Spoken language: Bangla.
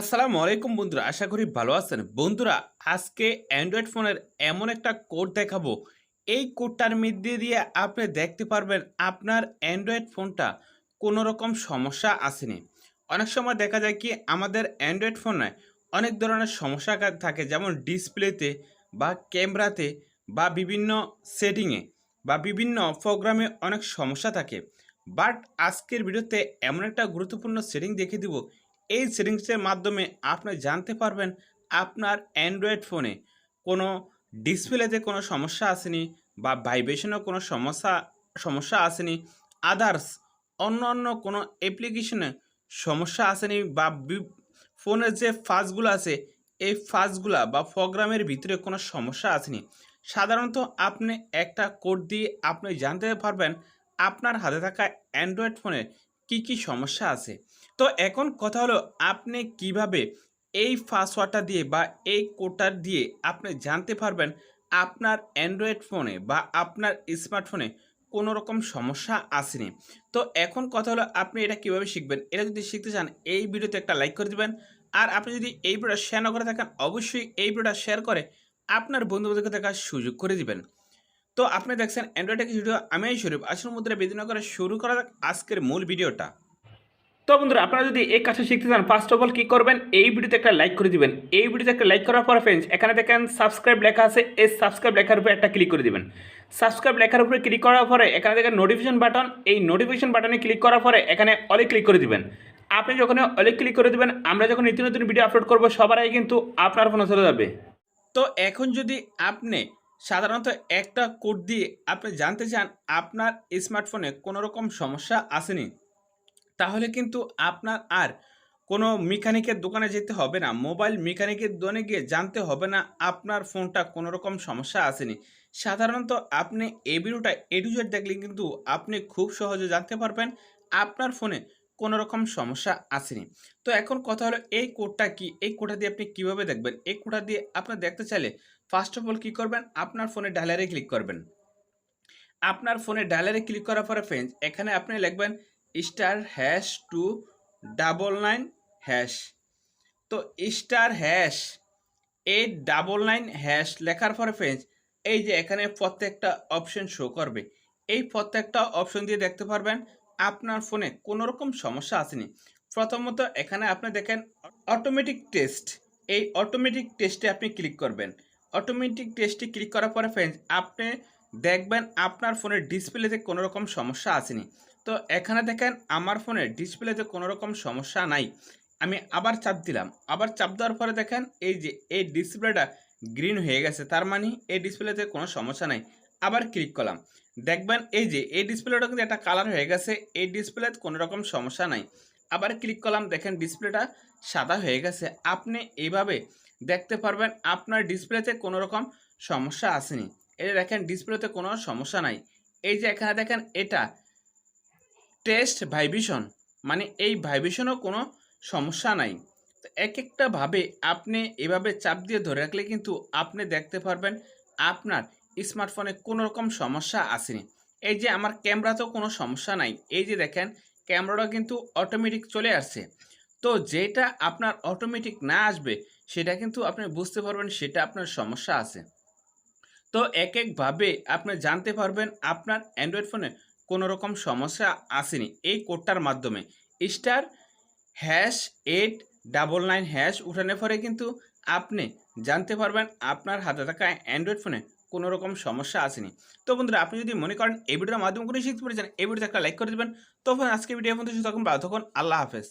আসসালামু আলাইকুম বন্ধুরা, আশা করি ভালো আছেন। বন্ধুরা, আজকে অ্যান্ড্রয়েড ফোনের এমন একটা কোড দেখাবো। এই কোডটার মধ্যে দিয়ে আপনি দেখতে পারবেন আপনার অ্যান্ড্রয়েড ফোনটা কোনো রকম সমস্যা আসেনি। অনেক সময় দেখা যায় কি, আমাদের অ্যান্ড্রয়েড ফোনে অনেক ধরনের সমস্যা থাকে, যেমন ডিসপ্লেতে বা ক্যামেরাতে বা বিভিন্ন সেটিংয়ে বা বিভিন্ন প্রোগ্রামে অনেক সমস্যা থাকে। বাট আজকের ভিডিওতে এমন একটা গুরুত্বপূর্ণ সেটিং দেখে দিব এই সেটিংসের মাধ্যমে আপনি জানতে পারবেন আপনার অ্যান্ড্রয়েড ফোনে কোনো ডিসপ্লেতে কোনো সমস্যা আসেনি বা ভাইব্রেশনে কোনো সমস্যা সমস্যা আসেনি। আদার্স অন্য অন্য কোনো অ্যাপ্লিকেশনে সমস্যা আসেনি বা ফোনের যে ফাজগুলো আছে, এই ফাজগুলা বা প্রোগ্রামের ভিতরে কোনো সমস্যা আসেনি। সাধারণত আপনি একটা কোড দিয়ে আপনি জানতে পারবেন আপনার হাতে থাকা অ্যান্ড্রয়েড ফোনে কি কি সমস্যা আছে? তো এখন কথা হলো, আপনি কীভাবে এই পাসওয়ার্ডটা দিয়ে বা এই কোডটা দিয়ে আপনি জানতে পারবেন আপনার অ্যান্ড্রয়েড ফোনে বা আপনার স্মার্টফোনে কোনো রকম সমস্যা আসেনি? তো এখন কথা হলো, আপনি এটা কীভাবে শিখবেন? এটা যদি শিখতে চান, এই ভিডিওতে একটা লাইক করে দিবেন। আর আপনি যদি এই ভিডিওটা শেয়ার না করে থাকেন, অবশ্যই এই ভিডিওটা শেয়ার করে আপনার বন্ধুবান্ধবকে দেখার সুযোগ করে দিবেন। তো আপনি দেখছেন অ্যান্ড্রয়েড টেক ভিডিও আমি শরীফ। আসল মুদ্রা বেদিন করে শুরু করা যাক আজকের মূল ভিডিওটা। তো বন্ধুরা, আপনারা যদি এই কাজটা শিখতে চান ফার্স্ট অফ অল কী করবেন? এই ভিডিওতে একটা লাইক করে দিবেন। এই ভিডিওতে একটা লাইক করার পর ফ্রেন্ডস এখানে দেখেন সাবস্ক্রাইব লেখা আছে। এই সাবস্ক্রাইব লেখার উপরে একটা ক্লিক করে দিবেন। সাবস্ক্রাইব লেখার উপরে ক্লিক করার পরে এখানে দেখেন নোটিফিকেশন বাটন এই নোটিফিকেশন বাটনে ক্লিক করার পরে এখানে অলে ক্লিক করে দিবেন। আপনি যখন অলে ক্লিক করে দিবেন, আমরা যখন নিত্য নতুন ভিডিও আপলোড করব, সবার আগে কিন্তু আপনার ফোনে চলে যাবে। তো এখন যদি আপনি সাধারণত একটা কোড দিয়ে আপনি জানতে চান আপনার স্মার্টফোনে কোনো রকম সমস্যা আসেনি, তাহলে কিন্তু আপনার আর কোনো মেকানিকের দোকানে যেতে হবে না। মোবাইল মেকানিকের দোকানে গিয়ে জানতে হবে না আপনার ফোনটা কোনো রকম সমস্যা আসেনি। সাধারণত আপনি এই ভিডিওটা এডুজেট দেখলে কিন্তু আপনি খুব সহজে জানতে পারবেন আপনার ফোনে কোনো রকম সমস্যা আসেনি। তো এখন কথা হলো, এই কোডটা কি? এই কোডটা দিয়ে আপনি কীভাবে দেখবেন? এই কোডটা দিয়ে আপনি দেখতে চাইলে ফার্স্ট অফ অল কী করবেন? আপনার ফোনে ডায়ালারে ক্লিক করবেন। আপনার ফোনে ডায়ালারে ক্লিক করার পরে ফ্রেন্ডস এখানে আপনি লিখবেন star hash two double nine hash তো star hash eight double nine hash লেখার পরে ফ্রেন্ডস এই যে এখানে প্রত্যেকটা অপশন শো করবে। এই প্রত্যেকটা অপশন দিয়ে দেখতে পারবেন আপনার ফোনে কোনো রকম সমস্যা আসেনি। প্রথমত এখানে আপনি দেখেন অটোমেটিক টেস্ট এই অটোমেটিক টেস্টে আপনি ক্লিক করবেন। অটোমেটিক টেস্টে ক্লিক করার পরে ফ্রেন্ডস আপনি দেখবেন আপনার ফোনের ডিসপ্লেতে কোনো রকম সমস্যা আসেনি। তো এখানে দেখেন আমার ফোনের ডিসপ্লেতে কোনো রকম সমস্যা নাই। আমি আবার চাপ দিলাম। আবার চাপ দেওয়ার পরে দেখেন এই যে, এই ডিসপ্লেটা গ্রিন হয়ে গেছে। তার মানে এই ডিসপ্লেতে কোনো সমস্যা নাই। আবার ক্লিক করলাম। দেখবেন এই যে, এই ডিসপ্লেটা কিন্তু একটা কালার হয়ে গেছে। এই ডিসপ্লেতে কোনো রকম সমস্যা নাই। আবার ক্লিক করলাম। দেখেন ডিসপ্লেটা সাদা হয়ে গেছে। আপনি এইভাবে দেখতে পারবেন আপনার ডিসপ্লেতে কোনো রকম সমস্যা আসেনি। যে দেখেন, ডিসপ্লেতে কোনো সমস্যা নাই। এই যে এখানে দেখেন, এটা টেস্ট ভাইব্রেশন মানে এই ভাইব্রেশনও কোনো সমস্যা নাই। তো এক একটা ভাবে আপনি এভাবে চাপ দিয়ে ধরে রাখলে কিন্তু আপনি দেখতে পারবেন আপনার স্মার্টফোনে কোনো রকম সমস্যা আসেনি। এই যে আমার ক্যামেরাতেও কোনো সমস্যা নাই। এই যে দেখেন ক্যামেরাটা কিন্তু অটোমেটিক চলে আসছে। তো যেটা আপনার অটোমেটিক না আসবে, সেটা কিন্তু আপনি বুঝতে পারবেন, সেটা আপনার সমস্যা আছে। তো এক একভাবে আপনি জানতে পারবেন, আপনার অ্যান্ড্রয়েড ফোনে কোনো রকম সমস্যা আসেনি এই কোডটার মাধ্যমে। Star hash eight double nine hash উঠানোর পরে কিন্তু আপনি জানতে পারবেন, আপনার হাতে থাকা অ্যান্ড্রয়েড ফোনে কোনো রকম সমস্যা আসেনি। তো বন্ধুরা, আপনি যদি মনে করেন এই ভিডিওর মাধ্যমে কোনো শিখতে পেরেছেন, এই ভিডিওতে একটা লাইক করে দেবেন। তখন আজকে ভিডিও মধ্যে তখন তখন আল্লাহ হাফেজ।